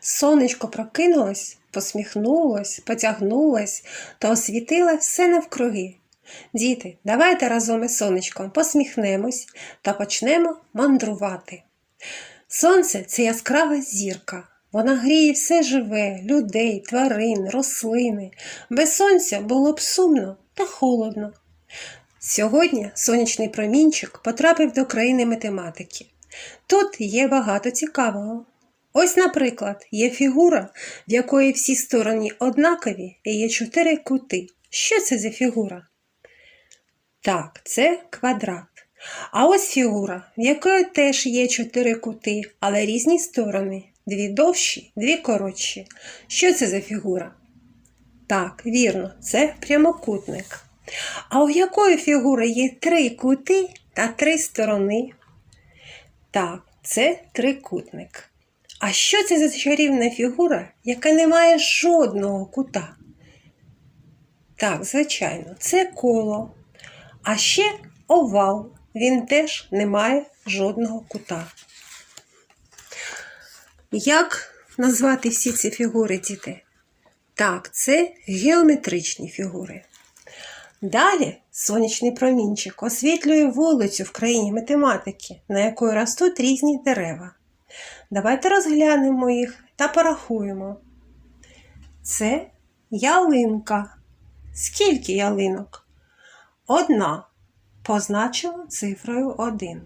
Сонечко прокинулось, посміхнулось, потягнулось та освітило все навкруги. Діти, давайте разом із сонечком посміхнемось та почнемо мандрувати. Сонце це яскрава зірка. Вона гріє все живе, людей, тварин, рослини. Без сонця було б сумно та холодно. Сьогодні сонячний промінчик потрапив до країни математики. Тут є багато цікавого. Ось, наприклад, є фігура, в якої всі сторони однакові і є чотири кути. Що це за фігура? Так, це квадрат. А ось фігура, в якої теж є чотири кути, але різні сторони. Дві довші, дві коротші. Що це за фігура? Так, вірно, це прямокутник. А у якої фігури є три кути та три сторони? Так, це трикутник. А що це за чарівна фігура, яка не має жодного кута? Так, звичайно, це коло. А ще овал. Він теж не має жодного кута. Як назвати всі ці фігури, діти? Так, це геометричні фігури. Далі сонячний промінчик освітлює вулицю в країні математики, на якої ростуть різні дерева. Давайте розглянемо їх та порахуємо. Це ялинка. Скільки ялинок? Одна. Позначимо цифрою 1.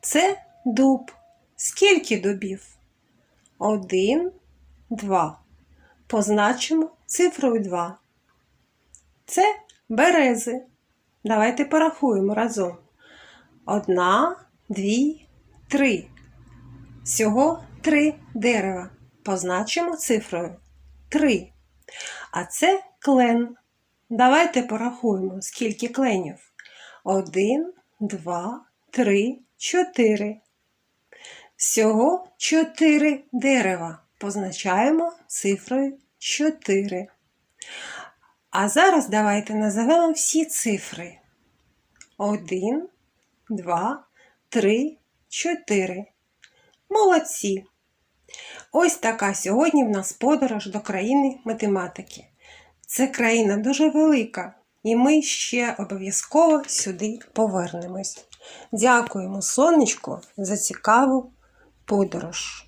Це дуб. Скільки дубів? Один, два. Позначимо цифрою 2. Це берези. Давайте порахуємо разом. Одна, дві, три. Всього три дерева. Позначимо цифрою 3. А це клен. Давайте порахуємо, скільки кленів. Один, два, три, чотири. Всього чотири дерева. Позначаємо цифрою 4. А зараз давайте назовемо всі цифри. 1, 2, 3, 4. Молодці! Ось така сьогодні в нас подорож до країни математики. Це країна дуже велика, і ми ще обов'язково сюди повернемось. Дякуємо сонечку за цікаву подорож.